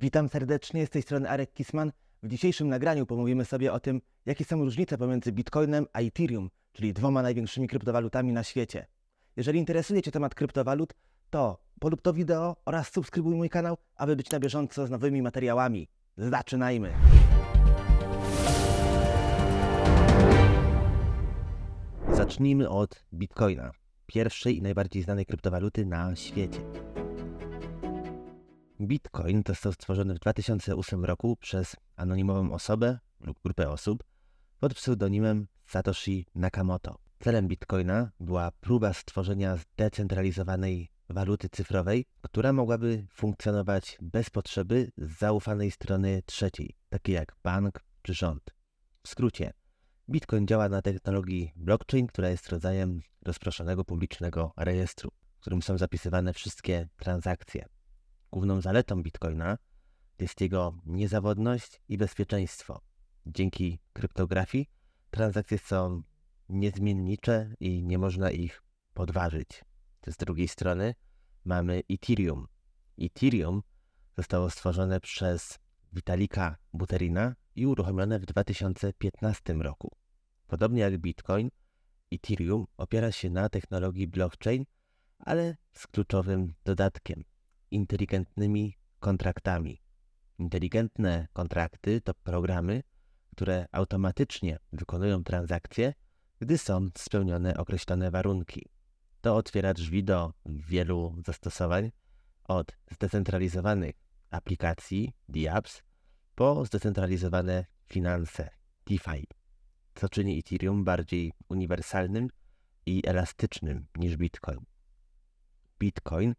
Witam serdecznie, z tej strony Arek Kisman. W dzisiejszym nagraniu pomówimy sobie o tym, jakie są różnice pomiędzy Bitcoinem a Ethereum, czyli dwoma największymi kryptowalutami na świecie. Jeżeli interesuje Cię temat kryptowalut, to polub to wideo oraz subskrybuj mój kanał, aby być na bieżąco z nowymi materiałami. Zaczynajmy! Zacznijmy od Bitcoina, pierwszej i najbardziej znanej kryptowaluty na świecie. Bitcoin został stworzony w 2008 roku przez anonimową osobę lub grupę osób pod pseudonimem Satoshi Nakamoto. Celem Bitcoina była próba stworzenia zdecentralizowanej waluty cyfrowej, która mogłaby funkcjonować bez potrzeby zaufanej strony trzeciej, takiej jak bank czy rząd. W skrócie, Bitcoin działa na technologii blockchain, która jest rodzajem rozproszonego publicznego rejestru, w którym są zapisywane wszystkie transakcje. Główną zaletą Bitcoina jest jego niezawodność i bezpieczeństwo. Dzięki kryptografii transakcje są niezmiennicze i nie można ich podważyć. Z drugiej strony mamy Ethereum. Ethereum zostało stworzone przez Vitalika Buterina i uruchomione w 2015 roku. Podobnie jak Bitcoin, Ethereum opiera się na technologii blockchain, ale z kluczowym dodatkiem inteligentnymi kontraktami. Inteligentne kontrakty to programy, które automatycznie wykonują transakcje, gdy są spełnione określone warunki. To otwiera drzwi do wielu zastosowań, od zdecentralizowanych aplikacji, DApps, po zdecentralizowane finanse, DeFi, co czyni Ethereum bardziej uniwersalnym i elastycznym niż Bitcoin. Bitcoin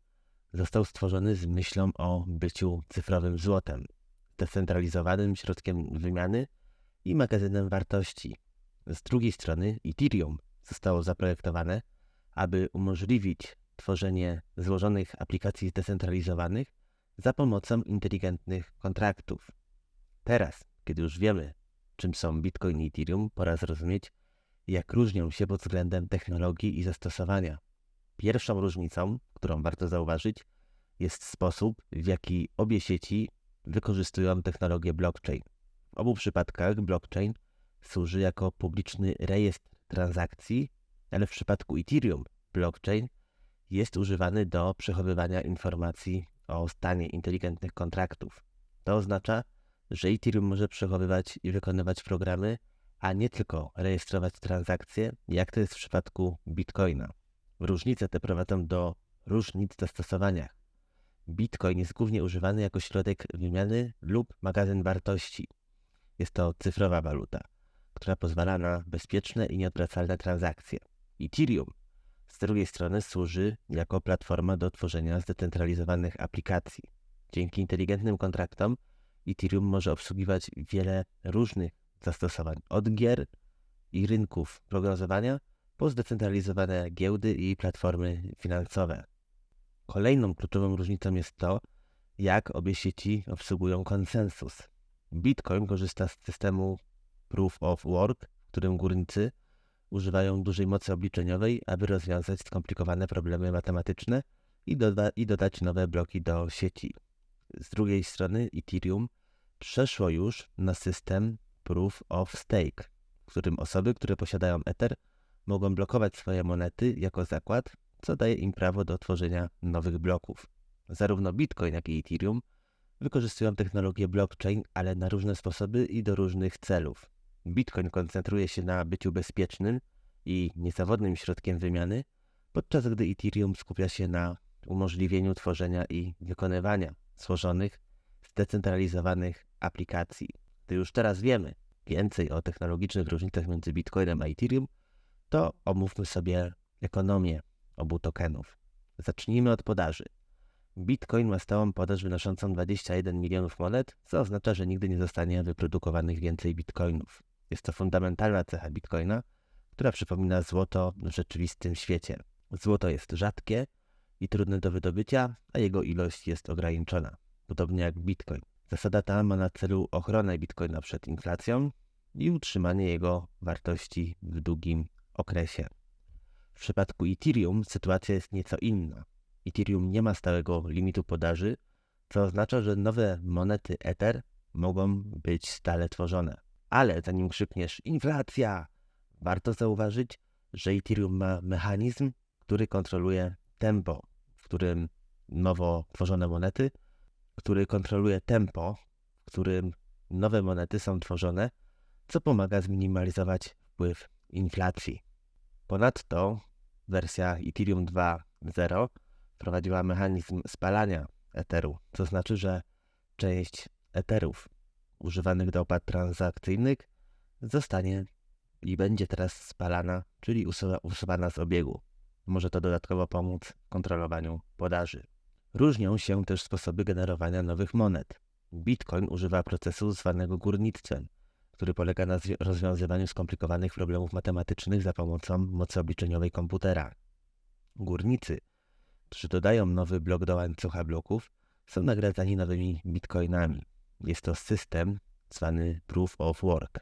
został stworzony z myślą o byciu cyfrowym złotem, zdecentralizowanym środkiem wymiany i magazynem wartości. Z drugiej strony Ethereum zostało zaprojektowane, aby umożliwić tworzenie złożonych aplikacji zdecentralizowanych za pomocą inteligentnych kontraktów. Teraz, kiedy już wiemy, czym są Bitcoin i Ethereum, pora zrozumieć, jak różnią się pod względem technologii i zastosowania. Pierwszą różnicą, którą warto zauważyć, jest sposób, w jaki obie sieci wykorzystują technologię blockchain. W obu przypadkach blockchain służy jako publiczny rejestr transakcji, ale w przypadku Ethereum blockchain jest używany do przechowywania informacji o stanie inteligentnych kontraktów. To oznacza, że Ethereum może przechowywać i wykonywać programy, a nie tylko rejestrować transakcje, jak to jest w przypadku Bitcoina. Różnice te prowadzą do różnic w zastosowaniach. Bitcoin jest głównie używany jako środek wymiany lub magazyn wartości. Jest to cyfrowa waluta, która pozwala na bezpieczne i nieodwracalne transakcje. Ethereum z drugiej strony służy jako platforma do tworzenia zdecentralizowanych aplikacji. Dzięki inteligentnym kontraktom Ethereum może obsługiwać wiele różnych zastosowań, od gier i rynków programowania po zdecentralizowane giełdy i platformy finansowe. Kolejną kluczową różnicą jest to, jak obie sieci obsługują konsensus. Bitcoin korzysta z systemu Proof of Work, w którym górnicy używają dużej mocy obliczeniowej, aby rozwiązać skomplikowane problemy matematyczne i, doda i dodać nowe bloki do sieci. Z drugiej strony Ethereum przeszło już na system Proof of Stake, w którym osoby, które posiadają Ether, mogą blokować swoje monety jako zakład, co daje im prawo do tworzenia nowych bloków. Zarówno Bitcoin, jak i Ethereum wykorzystują technologię blockchain, ale na różne sposoby i do różnych celów. Bitcoin koncentruje się na byciu bezpiecznym i niezawodnym środkiem wymiany, podczas gdy Ethereum skupia się na umożliwieniu tworzenia i wykonywania złożonych, zdecentralizowanych aplikacji. Gdy już teraz wiemy więcej o technologicznych różnicach między Bitcoinem a Ethereum, to omówmy sobie ekonomię obu tokenów. Zacznijmy od podaży. Bitcoin ma stałą podaż wynoszącą 21 milionów monet, co oznacza, że nigdy nie zostanie wyprodukowanych więcej bitcoinów. Jest to fundamentalna cecha bitcoina, która przypomina złoto w rzeczywistym świecie. Złoto jest rzadkie i trudne do wydobycia, a jego ilość jest ograniczona, podobnie jak bitcoin. Zasada ta ma na celu ochronę bitcoina przed inflacją i utrzymanie jego wartości w długim okresie. W przypadku Ethereum sytuacja jest nieco inna. Ethereum nie ma stałego limitu podaży, co oznacza, że nowe monety Ether mogą być stale tworzone. Ale zanim krzykniesz inflacja, warto zauważyć, że Ethereum ma mechanizm, który kontroluje tempo, w którym nowo tworzone monety, który kontroluje tempo, w którym nowe monety są tworzone, co pomaga zminimalizować wpływ inflacji. Ponadto wersja Ethereum 2.0 wprowadziła mechanizm spalania Etheru, co znaczy, że część Etherów używanych do opłat transakcyjnych zostanie i będzie teraz spalana, czyli usuwa, usuwana z obiegu. Może to dodatkowo pomóc w kontrolowaniu podaży. Różnią się też sposoby generowania nowych monet. Bitcoin używa procesu zwanego górnictwem, który polega na zwi- rozwiązywaniu skomplikowanych problemów matematycznych za pomocą mocy obliczeniowej komputera. Górnicy, którzy dodają nowy blok do łańcucha bloków, są nagradzani nowymi bitcoinami. Jest to system zwany Proof of Work.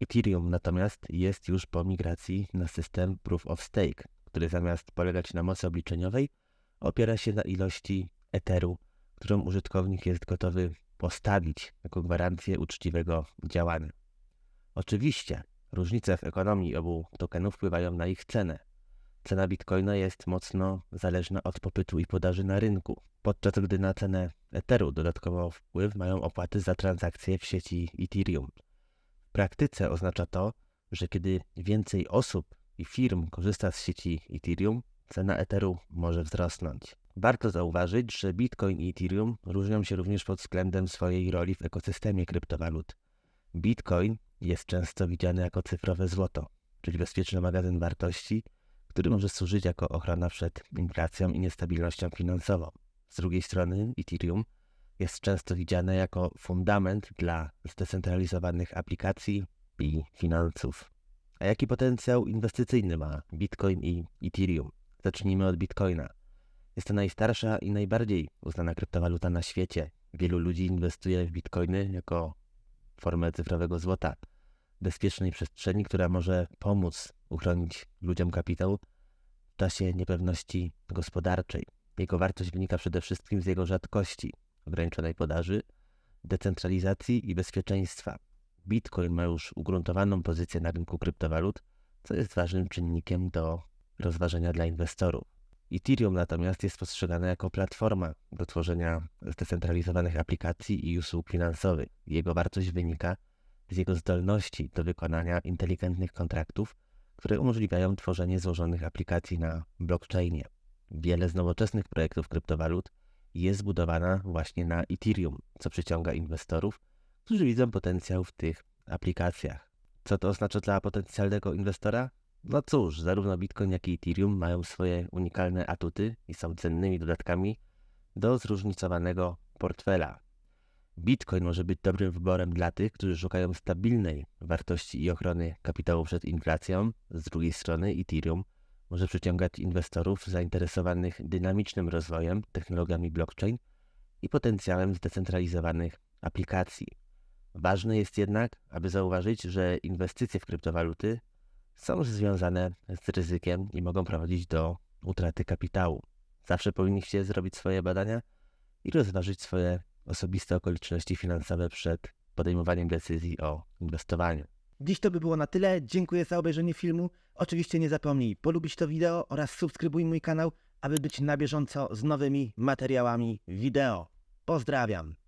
Ethereum natomiast jest już po migracji na system Proof of Stake, który zamiast polegać na mocy obliczeniowej, opiera się na ilości Etheru, którą użytkownik jest gotowy postawić jako gwarancję uczciwego działania. Oczywiście, różnice w ekonomii obu tokenów wpływają na ich cenę. Cena bitcoina jest mocno zależna od popytu i podaży na rynku, podczas gdy na cenę Etheru dodatkowo wpływ mają opłaty za transakcje w sieci Ethereum. W praktyce oznacza to, że kiedy więcej osób i firm korzysta z sieci Ethereum, cena Etheru może wzrosnąć. Warto zauważyć, że Bitcoin i Ethereum różnią się również pod względem swojej roli w ekosystemie kryptowalut. Bitcoin jest często widziany jako cyfrowe złoto, czyli bezpieczny magazyn wartości, który może służyć jako ochrona przed inflacją i niestabilnością finansową. Z drugiej strony Ethereum jest często widziane jako fundament dla zdecentralizowanych aplikacji i finansów. A jaki potencjał inwestycyjny ma Bitcoin i Ethereum? Zacznijmy od Bitcoina. Jest to najstarsza i najbardziej uznana kryptowaluta na świecie. Wielu ludzi inwestuje w bitcoiny jako formę cyfrowego złota, bezpiecznej przestrzeni, która może pomóc uchronić ludziom kapitał w czasie niepewności gospodarczej. Jego wartość wynika przede wszystkim z jego rzadkości, ograniczonej podaży, decentralizacji i bezpieczeństwa. Bitcoin ma już ugruntowaną pozycję na rynku kryptowalut, co jest ważnym czynnikiem do rozważenia dla inwestorów. Ethereum natomiast jest postrzegane jako platforma do tworzenia zdecentralizowanych aplikacji i usług finansowych. Jego wartość wynika z jego zdolności do wykonania inteligentnych kontraktów, które umożliwiają tworzenie złożonych aplikacji na blockchainie. Wiele z nowoczesnych projektów kryptowalut jest zbudowana właśnie na Ethereum, co przyciąga inwestorów, którzy widzą potencjał w tych aplikacjach. Co to oznacza dla potencjalnego inwestora? No cóż, zarówno Bitcoin, jak i Ethereum mają swoje unikalne atuty i są cennymi dodatkami do zróżnicowanego portfela. Bitcoin może być dobrym wyborem dla tych, którzy szukają stabilnej wartości i ochrony kapitału przed inflacją. Z drugiej strony Ethereum może przyciągać inwestorów zainteresowanych dynamicznym rozwojem, technologiami blockchain i potencjałem zdecentralizowanych aplikacji. Ważne jest jednak, aby zauważyć, że inwestycje w kryptowaluty są związane z ryzykiem i mogą prowadzić do utraty kapitału. Zawsze powinniście zrobić swoje badania i rozważyć swoje osobiste okoliczności finansowe przed podejmowaniem decyzji o inwestowaniu. Dziś to by było na tyle. Dziękuję za obejrzenie filmu. Oczywiście nie zapomnij polubić to wideo oraz subskrybuj mój kanał, aby być na bieżąco z nowymi materiałami wideo. Pozdrawiam!